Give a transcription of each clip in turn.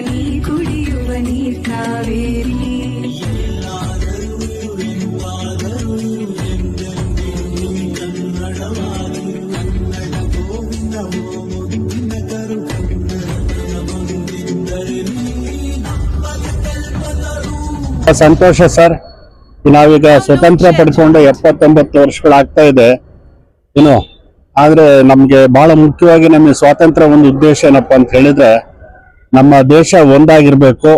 ನೀ ಕುಡಿಯುವ ನೀರ್ ಕಾವೇರಿ. ಸಂತೋಷ ಸರ್. ನಾವೀಗ ಸ್ವತಂತ್ರ ಪಡ್ಕೊಂಡು ಎಪ್ಪತ್ತೊಂಬತ್ತು ವರ್ಷಗಳಾಗ್ತಾ ಇದೆ. ಏನು ಆದ್ರೆ ನಮ್ಗೆ ಬಹಳ ಮುಖ್ಯವಾಗಿ ನಮಗೆ ಸ್ವಾತಂತ್ರ್ಯ ಒಂದು ಉದ್ದೇಶ ಏನಪ್ಪಾ ಅಂತ ಹೇಳಿದ್ರೆ, ನಮ್ಮ ದೇಶ ಒಂದಾಗಿರ್ಬೇಕು.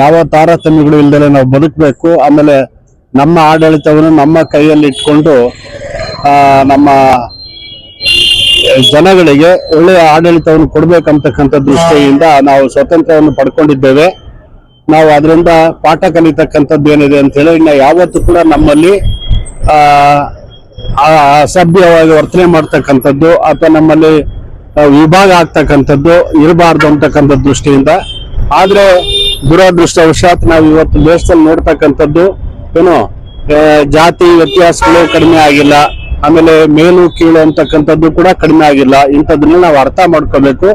ಯಾವ ತಾರತಮ್ಯಗಳು ಇಲ್ದಲೆ ನಾವು ಬದುಕಬೇಕು. ಆಮೇಲೆ ನಮ್ಮ ಆಡಳಿತವನ್ನು ನಮ್ಮ ಕೈಯಲ್ಲಿ ಇಟ್ಕೊಂಡು ನಮ್ಮ ಜನಗಳಿಗೆ ಒಳ್ಳೆಯ ಆಡಳಿತವನ್ನು ಕೊಡ್ಬೇಕಂತಕ್ಕಂಥ ದೃಷ್ಟಿಯಿಂದ ನಾವು ಸ್ವಾತಂತ್ರ್ಯವನ್ನು ಪಡ್ಕೊಂಡಿದ್ದೇವೆ. ನಾವು ಅದರಿಂದ ಪಾಠ ಕಲಿತಕ್ಕಂಥದ್ದು ಏನಿದೆ ಅಂತ ಹೇಳಿ ಇನ್ನು ಯಾವತ್ತೂ ಕೂಡ ನಮ್ಮಲ್ಲಿ ಅಸಭ್ಯವಾಗಿ ವರ್ತನೆ ಮಾಡ್ತಕ್ಕಂಥದ್ದು ಅಥವಾ ನಮ್ಮಲ್ಲಿ ವಿಭಾಗ ಆಗ್ತಕ್ಕಂಥದ್ದು, ಇರಬಾರ್ದು ಅಂತಕ್ಕಂಥ ದೃಷ್ಟಿಯಿಂದ. ಆದ್ರೆ ದುರದೃಷ್ಟವಶಾತ್ ನಾವು ಇವತ್ತು ದೇಶದಲ್ಲಿ ನೋಡ್ತಕ್ಕಂಥದ್ದು ಏನು ಜಾತಿ ವ್ಯತ್ಯಾಸಗಳು ಕಡಿಮೆ ಆಗಿಲ್ಲ. ಆಮೇಲೆ ಮೇಲು ಕೀಳು ಅಂತಕ್ಕಂಥದ್ದು ಕೂಡ ಕಡಿಮೆ ಆಗಿಲ್ಲ. ಇಂಥದನ್ನ ನಾವು ಅರ್ಥ ಮಾಡ್ಕೋಬೇಕು.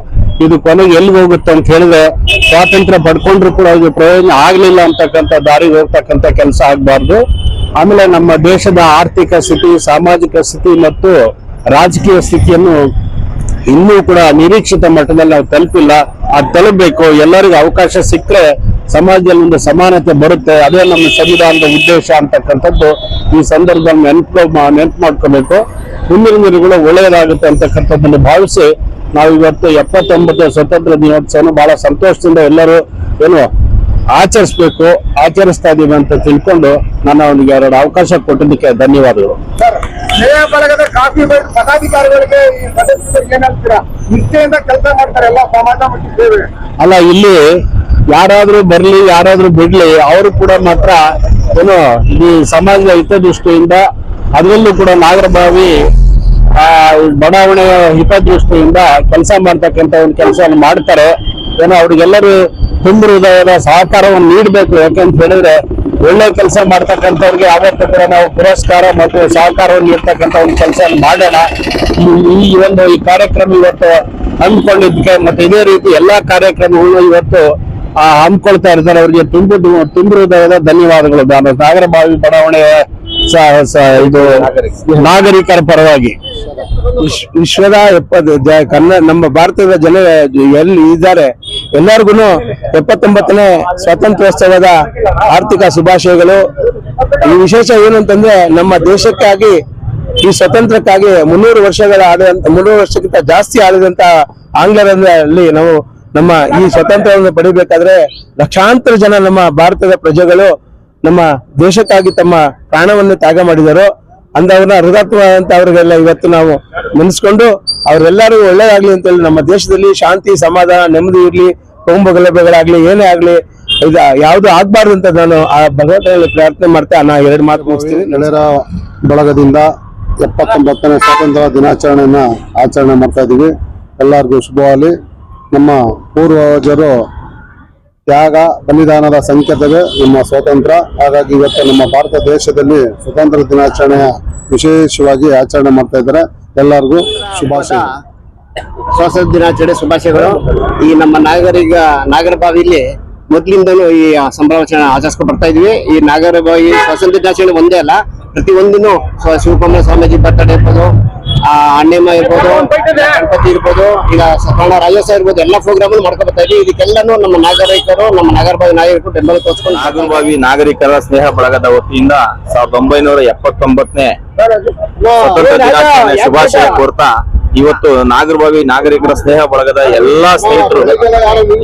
ಇದು ಕೊನೆಗೆ ಎಲ್ಲಿ ಹೋಗುತ್ತೆ ಅಂತ ಹೇಳಿದ್ರೆ, ಸ್ವಾತಂತ್ರ್ಯ ಪಡ್ಕೊಂಡ್ರು ಕೂಡ ಇದು ಪ್ರಯೋಜನ ಆಗ್ಲಿಲ್ಲ ಅಂತಕ್ಕಂಥ ದಾರಿಗೆ ಹೋಗ್ತಕ್ಕಂಥ ಕೆಲಸ ಆಗ್ಬಾರ್ದು. ಆಮೇಲೆ ನಮ್ಮ ದೇಶದ ಆರ್ಥಿಕ ಸ್ಥಿತಿ, ಸಾಮಾಜಿಕ ಸ್ಥಿತಿ ಮತ್ತು ರಾಜಕೀಯ ಸ್ಥಿತಿಯನ್ನು ಇನ್ನೂ ಕೂಡ ನಿರೀಕ್ಷಿತ ಮಟ್ಟದಲ್ಲಿ ನಾವು ತಲುಪಿಲ್ಲ. ಅದು ತಲುಪಬೇಕು. ಎಲ್ಲರಿಗೂ ಅವಕಾಶ ಸಿಕ್ಕರೆ ಸಮಾಜದಲ್ಲಿ ಒಂದು ಸಮಾನತೆ ಬರುತ್ತೆ. ಅದೇ ನಮ್ಮ ಸಂವಿಧಾನದ ಉದ್ದೇಶ ಅಂತಕ್ಕಂಥದ್ದು. ಈ ಸಂದರ್ಭದಲ್ಲಿ ನೆನಪು ನೆನಪು ಮಾಡ್ಕೋಬೇಕು. ಮುಂದಿನ ದಿನಗಳು ಒಳ್ಳೆಯದಾಗುತ್ತೆ ಅಂತಕ್ಕಂಥದ್ದನ್ನು ಭಾವಿಸಿ ನಾವು ಇವತ್ತು ಎಪ್ಪತ್ತೊಂಬತ್ತು ಸ್ವತಂತ್ರ ದಿನೋತ್ಸವನ ಬಹಳ ಸಂತೋಷದಿಂದ ಎಲ್ಲರೂ ಏನು ಆಚರಿಸ್ಬೇಕು ಆಚರಿಸ್ತಾ ಇದೀವಿ ಅಂತ ತಿಳ್ಕೊಂಡು ನನ್ನ ಅವನಿಗೆ ಎರಡು ಅವಕಾಶ ಕೊಟ್ಟಿದ್ದಕ್ಕೆ ಧನ್ಯವಾದಗಳು. ಬಳಗದ ಕಾಫಿ ಪದಾಧಿಕಾರಿಗಳಿಗೆ ನಿಷ್ಠೆಯಿಂದ ಕೆಲಸ ಮಾಡ್ತಾರೆ ಎಲ್ಲ ಸಮಾಜ ಅಲ್ಲ ಇಲ್ಲಿ ಯಾರಾದ್ರೂ ಬರ್ಲಿ ಯಾರಾದ್ರೂ ಬಿಡ್ಲಿ ಅವರು ಕೂಡ ಮಾತ್ರ ಏನು ಈ ಸಮಾಜದ ಹಿತದೃಷ್ಟಿಯಿಂದ ಅದರಲ್ಲೂ ಕೂಡ ನಾಗರಭಾವಿ ಆ ಬಡಾವಣೆಯ ಹಿತದೃಷ್ಟಿಯಿಂದ ಕೆಲಸ ಮಾಡ್ತಕ್ಕಂತ ಒಂದು ಕೆಲಸವನ್ನು ಮಾಡ್ತಾರೆ. ಏನೋ ಅವ್ರಿಗೆಲ್ಲರೂ ತುಂಬ ಸಹಕಾರವನ್ನು ನೀಡಬೇಕು. ಯಾಕೆಂತ ಹೇಳಿದ್ರೆ, ಒಳ್ಳೆ ಕೆಲಸ ಮಾಡ್ತಕ್ಕಂಥವ್ರಿಗೆ ಯಾವತ್ತೂ ಕೂಡ ನಾವು ಪುರಸ್ಕಾರ ಮತ್ತು ಸಹಕಾರವನ್ನು ನೀಡ್ತಕ್ಕಂಥ ಒಂದು ಕೆಲಸ ಮಾಡೋಣ. ಈ- ಒಂದು, ಈ ಕಾರ್ಯಕ್ರಮ ಇವತ್ತು ಹಮ್ಮಿಕೊಂಡಿದ್ದಕ್ಕೆ ಮತ್ತೆ ಇದೇ ರೀತಿ ಎಲ್ಲಾ ಕಾರ್ಯಕ್ರಮಗಳು ಇವತ್ತು ಹಮ್ಮಿಕೊಳ್ತಾ ಇರ್ತಾರೆ. ಅವರಿಗೆ ತುಂಬು, ತುಂಬ ಹೃದಯದ ಧನ್ಯವಾದಗಳು. ನಾಗರಬಾವಿ ಬಡಾವಣೆಯ ಇದು ನಾಗರಿಕರ ಪರವಾಗಿ. ವಿಶ್- ವಿಶ್ವದ ಎಪ್ಪತ್ತು ಕನ್ನಡ ನಮ್ಮ ಭಾರತದ ಜನ ಎಲ್ಲಿ ಇದ್ದಾರೆ ಎಲ್ಲರಿಗೂ ಎಪ್ಪತ್ತೊಂಬತ್ತನೇ ಸ್ವಾತಂತ್ರ್ಯೋತ್ಸವದ ಆರ್ಥಿಕ ಶುಭಾಶಯಗಳು. ಈ ವಿಶೇಷ ಏನು ಅಂತಂದ್ರೆ ನಮ್ಮ ದೇಶಕ್ಕಾಗಿ, ಈ ಸ್ವತಂತ್ರಕ್ಕಾಗಿ ಮುನ್ನೂರು ವರ್ಷಗಳ ಆದಂತ ಮುನ್ನೂರು ವರ್ಷಕ್ಕಿಂತ ಜಾಸ್ತಿ ಆದಂತ ಆಂಗ್ಲರಲ್ಲಿ ನಾವು ನಮ್ಮ ಈ ಸ್ವಾತಂತ್ರ್ಯವನ್ನು ಪಡಿಬೇಕಾದ್ರೆ ಲಕ್ಷಾಂತರ ಜನ ನಮ್ಮ ಭಾರತದ ಪ್ರಜೆಗಳು ನಮ್ಮ ದೇಶಕ್ಕಾಗಿ ತಮ್ಮ ಪ್ರಾಣವನ್ನು ತ್ಯಾಗ ಮಾಡಿದರು. ಅಂದವ್ರನ್ನ ಹೃದಯತ್ವದಂತ ಅವರಿಗೆಲ್ಲ ಇವತ್ತು ನಾವು ನೆನೆಸ್ಕೊಂಡು, ಅವರೆಲ್ಲರೂ ಒಳ್ಳೇದಾಗ್ಲಿ ಅಂತೇಳಿ ನಮ್ಮ ದೇಶದಲ್ಲಿ ಶಾಂತಿ, ಸಮಾಧಾನ, ನೆಮ್ಮದಿ ಇರ್ಲಿ. ಕೊಂಬು ಗಲಭೆಗಳಾಗ್ಲಿ, ಏನೇ ಆಗ್ಲಿ, ಇದು ಯಾವ್ದು ಆಗ್ಬಾರ್ದು ಅಂತ ನಾನು ಆ ಭಗವಂತನಲ್ಲಿ ಪ್ರಾರ್ಥನೆ ಮಾಡ್ತಾ ನಾ ಎರಡು ಮಾತು ಮುಗಿಸ್ತೀನಿ. ನಡೆಯರ ಬಳಗದಿಂದ ಎಪ್ಪತ್ತೊಂಬತ್ತನೇ ಸ್ವಾತಂತ್ರ್ಯ ದಿನಾಚರಣೆಯನ್ನ ಆಚರಣೆ ಮಾಡ್ತಾ ಇದ್ದೀವಿ. ಎಲ್ಲರಿಗೂ ಶುಭವಾಗಲಿ. ನಮ್ಮ ಪೂರ್ವಜರು ತ್ಯಾಗ, ಬಲಿದಾನದ ಸಂಕೇತವೇ ನಮ್ಮ ಸ್ವಾತಂತ್ರ್ಯ. ಹಾಗಾಗಿ ಇವತ್ತು ನಮ್ಮ ಭಾರತ ದೇಶದಲ್ಲಿ ಸ್ವಾತಂತ್ರ್ಯ ದಿನಾಚರಣೆಯ ವಿಶೇಷವಾಗಿ ಆಚರಣೆ ಮಾಡ್ತಾ ಇದ್ದಾರೆ. ಎಲ್ಲರಿಗೂ ಶುಭಾಶಯ. ಸ್ವಾತಂತ್ರ್ಯ ದಿನಾಚರಣೆ ಶುಭಾಶಯಗಳು. ಈ ನಮ್ಮ ನಾಗರಿಕ ನಾಗರ ಬಾವಿಲಿ ಮೊದಲಿಂದಲೂ ಈ ಸಂಭ್ರಮಾಚರಣೆ ಆಚರಿಸ್ಕೊಂಡು ಬರ್ತಾ ಇದೀವಿ. ಈ ನಾಗರಬಾವಿ ಸ್ವಾತಂತ್ರ್ಯ ದಿನಾಚರಣೆ ಒಂದೇ ಅಲ್ಲ ಪ್ರತಿ ಒಂದಿನೂ ಸ್ವ- ಶಿವಕುಮಾರ ಸ್ವಾಮೀಜಿ ಬರ್ತಡೆ ಇರ್ಬೋದು ಆ ಅಣ್ಣಮ್ಮ ಇರ್ಬೋದು ಗಣಪತಿ ಇರ್ಬೋದು ಈಗ ಸಕರ್ಣ ರಾಜ್ಯೋತ್ಸವ ಇರ್ಬೋದು ಎಲ್ಲ ಪ್ರೋಗ್ರಾಮ್ ಮಾಡ್ಕೊಂಡು ಬರ್ತಾ ಇದೀವಿ. ಇದಕ್ಕೆಲ್ಲಾನು ನಮ್ಮ ನಾಗರಿಕರು ನಮ್ಮ ನಾಗರಬಾವಿ ನಾಗರಿಕರು ಬೆಂಬಲ ತೋರಿಸ್ಕೊಂಡು ನಾಗರಬಾವಿ ನಾಗರಿಕರ ಸ್ನೇಹ ಬಳಗದ ವತಿಯಿಂದ ಸಾವಿರದ ಒಂಬೈನೂರ ಎಪ್ಪತ್ತೊಂಬತ್ತನೇ ದಿನಾಚರಣೆ ಶುಭಾಶಯ ಕೋರ್ತಾ ಇವತ್ತು ನಾಗರಬಾವಿ ನಾಗರಿಕರ ಸ್ನೇಹ ಬಳಗದ ಎಲ್ಲಾ ಸ್ನೇಹಿತರು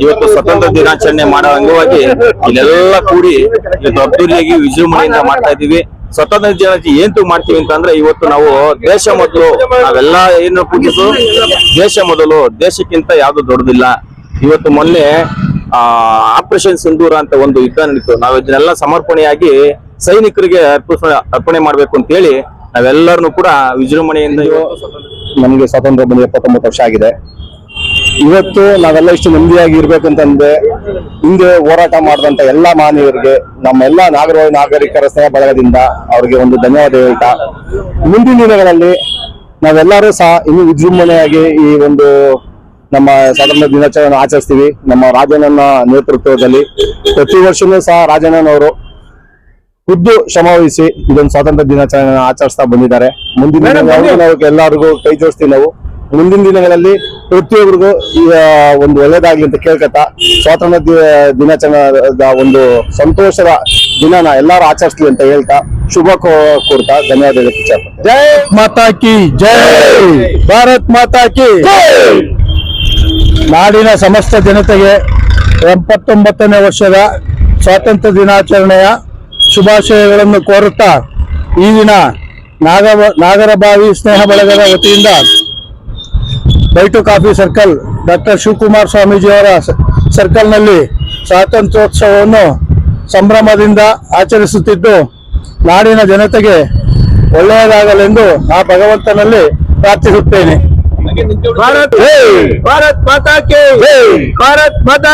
ಇವತ್ತು ಸ್ವತಂತ್ರ ದಿನಾಚರಣೆ ಮಾಡೋ ಅಂಗವಾಗಿ ಇಲ್ಲೆಲ್ಲ ಕೂಡಿ ಇವತ್ತು ಅದ್ದೂರಿಯಾಗಿ ವಿಜೃಂಭಣೆಯಿಂದ ಮಾಡ್ತಾ ಇದೀವಿ ಸ್ವತಂತ್ರ ದಿನಾಚರಣೆ ಏನ್ ಮಾಡ್ತೀವಿ ಅಂತಂದ್ರೆ ಇವತ್ತು ನಾವು ದೇಶ ಮೊದಲು ನಾವೆಲ್ಲ ಏನು ಪೂಜಿಸು ದೇಶ ಮೊದಲು ದೇಶಕ್ಕಿಂತ ಯಾವ್ದು ದೊಡ್ಡದಿಲ್ಲ. ಇವತ್ತು ಮೊನ್ನೆ ಆ ಆಪರೇಷನ್ ಸಿಂಧೂರ ಅಂತ ಒಂದು ಯುದ್ಧ ನಡೀತು. ನಾವು ಇದನ್ನೆಲ್ಲ ಸಮರ್ಪಣೆಯಾಗಿ ಸೈನಿಕರಿಗೆ ಅರ್ಪಿಸ ಅರ್ಪಣೆ ಮಾಡ್ಬೇಕು ಅಂತ ಹೇಳಿ ನಾವೆಲ್ಲರನ್ನು ಕೂಡ ವಿಜೃಂಭಣೆಯಿಂದ ನಮಗೆ ಸ್ವಾತಂತ್ರ್ಯ ಬಂದ ಎಪ್ಪತ್ತೊಂಬತ್ತು ವರ್ಷ ಆಗಿದೆ. ಇವತ್ತು ನಾವೆಲ್ಲ ಇಷ್ಟು ನೆಮ್ಮದಿಯಾಗಿ ಇರ್ಬೇಕಂತಂದ್ರೆ ಹಿಂದೆ ಹೋರಾಟ ಮಾಡಿದಂತ ಎಲ್ಲಾ ಮಾನವರಿಗೆ ನಮ್ಮೆಲ್ಲ ನಾಗರ ನಾಗರಿಕರ ಸ್ನೇಹ ಬಳಗದಿಂದ ಅವರಿಗೆ ಒಂದು ಧನ್ಯವಾದ ಹೇಳ್ತಾ, ಮುಂದಿನ ದಿನಗಳಲ್ಲಿ ನಾವೆಲ್ಲರೂ ಸಹ ಇನ್ನು ವಿಜೃಂಭಣೆಯಾಗಿ ಈ ಒಂದು ನಮ್ಮ ಸ್ವಾತಂತ್ರ್ಯ ದಿನಾಚರಣೆ ಆಚರಿಸ್ತೀವಿ. ನಮ್ಮ ರಾಜಣ್ಣನ ನೇತೃತ್ವದಲ್ಲಿ ಪ್ರತಿ ವರ್ಷನೂ ಸಹ ರಾಜಣ್ಣನವರು ಖುದ್ದು ಶ್ರಮವಹಿಸಿ ಇದೊಂದು ಸ್ವಾತಂತ್ರ್ಯ ದಿನಾಚರಣೆ ಆಚರಿಸ್ತಾ ಬಂದಿದ್ದಾರೆ. ಮುಂದಿನ ದಿನಗಳಲ್ಲಿ ನಾವು ಎಲ್ಲರಿಗೂ ಕೈ ಜೋಡಿಸ್ತೀವಿ ನಾವು. ಮುಂದಿನ ದಿನಗಳಲ್ಲಿ ಪ್ರತಿಯೊಬ್ಬರಿಗೂ ಈ, ಒಂದು ಒಳ್ಳೇದಾಗ್ಲಿ ಅಂತ ಕೇಳ್ಕೊತಾ ಸ್ವಾತಂತ್ರ್ಯ ದಿನಾಚರಣದ ಒಂದು ಸಂತೋಷದ ದಿನನ ಎಲ್ಲರೂ ಆಚರಿಸ್ಲಿ ಅಂತ ಹೇಳ್ತಾ ಶುಭ ಕೋರ್ತಾ ಧನ್ಯವಾದ. ಜೈ ಮಾತಾ ಕಿ ಜೈ! ಭಾರತ್ ಮಾತಾ ಕಿ! ನಾಡಿನ ಸಮಸ್ತ ಜನತೆಗೆ ಎಪ್ಪತ್ತೊಂಬತ್ತನೇ ವರ್ಷದ ಸ್ವಾತಂತ್ರ್ಯ ದಿನಾಚರಣೆಯ ಶುಭಾಶಯಗಳನ್ನು ಕೋರುತ್ತಾ ಈ ದಿನ ನಾಗ ನಾಗರಬಾವಿ ಸ್ನೇಹ ಬಳಗದ ವತಿಯಿಂದ by two coffee circle doctor Shivakumar ಸ್ವಾಮೀಜಿಯವರ ಸರ್ಕಲ್ನಲ್ಲಿ ಸ್ವಾತಂತ್ರ್ಯೋತ್ಸವವನ್ನು ಸಂಭ್ರಮದಿಂದ ಆಚರಿಸುತ್ತಿದ್ದು ನಾಡಿನ ಜನತೆಗೆ ಒಳ್ಳೆಯದಾಗಲೆಂದು ಆ ಭಗವಂತನಲ್ಲಿ ಪ್ರಾರ್ಥಿಸುತ್ತೇನೆ. ಭಾರತ್ ಭಾರತ್ ಮಾತಾ ಭಾರತ್ ಮಾತಾ